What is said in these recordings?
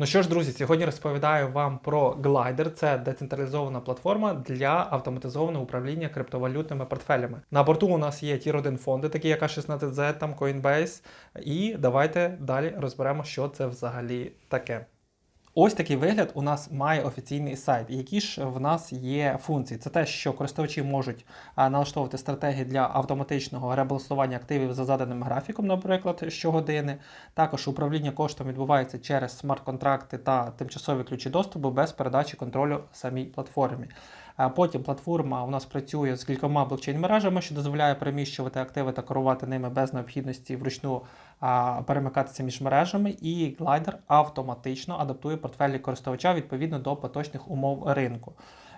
Ну що ж, друзі, сьогодні розповідаю вам про Glider. Це децентралізована платформа для автоматизованого управління криптовалютними портфелями. На борту у нас є Tier 1 фонди, такі як A16Z, там Coinbase. І давайте далі розберемо, що це взагалі таке. Ось такий вигляд у нас має офіційний сайт. Які ж в нас є функції? Це те, що користувачі можуть налаштовувати стратегії для автоматичного ребалансування активів за заданим графіком, наприклад, щогодини. Також управління коштом відбувається через смарт-контракти та тимчасові ключі доступу без передачі контролю самій платформі. Потім платформа у нас працює з кількома блокчейн-мережами, що дозволяє переміщувати активи та керувати ними без необхідності вручну перемикатися між мережами. І глайдер автоматично адаптує портфелі користувача відповідно до поточних умов ринку.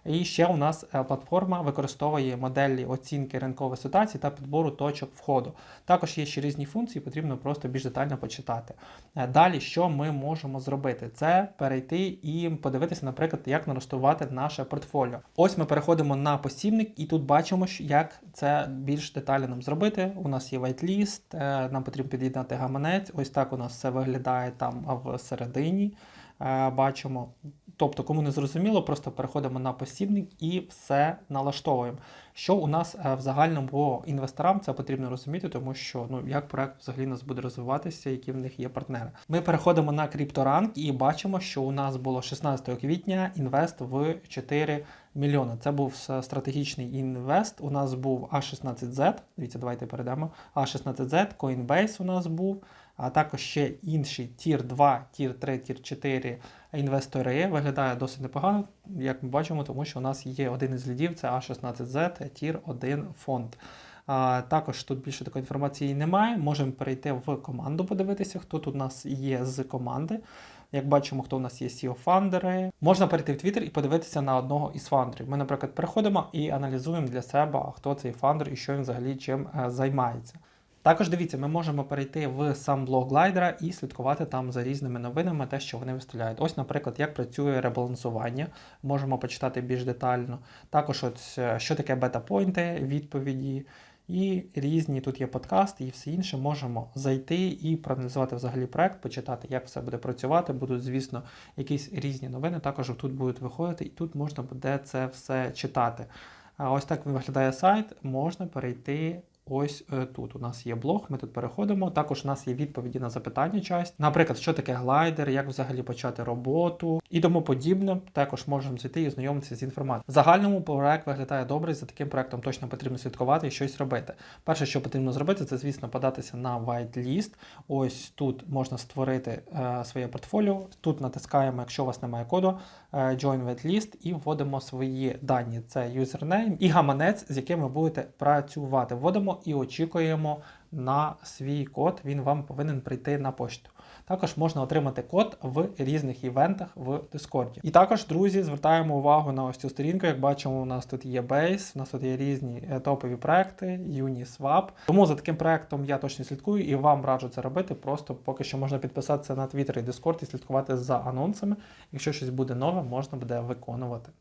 І ще у нас е, платформа використовує моделі оцінки ринкової ситуації та підбору точок входу. Також є ще різні функції, потрібно просто більш детально почитати. Е, Далі, що ми можемо зробити? Це перейти і подивитися, наприклад, як налаштувати наше портфоліо. Ось ми переходимо на посібник, і тут бачимо, як це більш детально нам зробити. У нас є whitelist, е, нам потрібно під'єднати гаманець. Ось так у нас все виглядає там всередині. Е, Бачимо. Тобто, кому не зрозуміло, просто переходимо на посібник і все налаштовуємо. Що у нас е, в загальному інвесторам це потрібно розуміти, тому що ну як проект взагалі нас буде розвиватися, які в них є партнери. Ми переходимо на CryptoRank і бачимо, що у нас було 16 квітня інвест в 4 мільйони. Це був стратегічний інвест. У нас був A16Z. Дивіться, давайте перейдемо. A16Z, Coinbase у нас був. А також ще інші Tier 2, Tier 3, Tier 4 інвестори. Виглядає досить непогано, як ми бачимо, тому що у нас є один із лідів, це A16Z, Tier 1 фонд. А, також тут більше такої інформації немає. Можемо перейти в команду, подивитися, хто тут у нас є з команди. Як бачимо, хто у нас є SEO-фандери. Можна перейти в Twitter і подивитися на одного із фандерів. Ми, наприклад, переходимо і аналізуємо для себе, хто цей фандер і що він взагалі чим е, займається. Також дивіться, ми можемо перейти в сам блог глайдера і слідкувати там за різними новинами, те, що вони виставляють. Ось, наприклад, як працює ребалансування, можемо почитати більш детально. Також, от, е, що таке бета-пойнти, відповіді. І різні тут є подкасти і все інше. Можемо зайти і проаналізувати взагалі проект, почитати, як все буде працювати. Будуть, звісно, якісь різні новини. Також тут будуть виходити, і тут можна буде це все читати. А ось так виглядає сайт. Можна перейти Ось е, тут у нас є блог, ми тут переходимо. Також у нас є відповіді на запитання часть. Наприклад, що таке глайдер, як взагалі почати роботу і тому подібне. Також можемо зайти і знайомитися з інформацією. Загальному проект виглядає добре, і за таким проектом точно потрібно слідкувати і щось робити. Перше, що потрібно зробити, це, звісно, податися на whitelist. Ось тут можна створити е, своє портфоліо. Тут натискаємо, якщо у вас немає коду, е, Join whitelist і вводимо свої дані. Це юзернейм і гаманець, з яким ви будете працювати. Вводимо і очікуємо на свій код. Він вам повинен прийти на пошту. Також можна отримати код в різних івентах в Discord. І також, друзі, звертаємо увагу на ось цю сторінку. Як бачимо, у нас тут є Base, у нас тут є різні е, топові проекти, Uniswap. Тому за таким проектом я точно слідкую і вам раджу це робити. Просто поки що можна підписатися на Twitter і Discord і слідкувати за анонсами. Якщо щось буде нове, можна буде виконувати.